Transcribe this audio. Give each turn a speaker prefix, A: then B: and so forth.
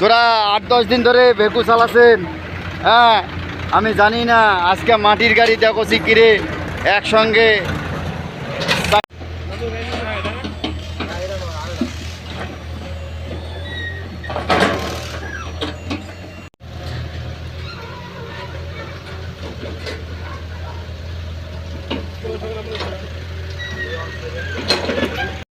A: তোরা আট, দশ দিন ধরে ভেকু চালাছেন হ্যাঁ আমি জানি না, আজকে মাটির গাড়ি দেখছি কিরে একসঙ্গে Thank you.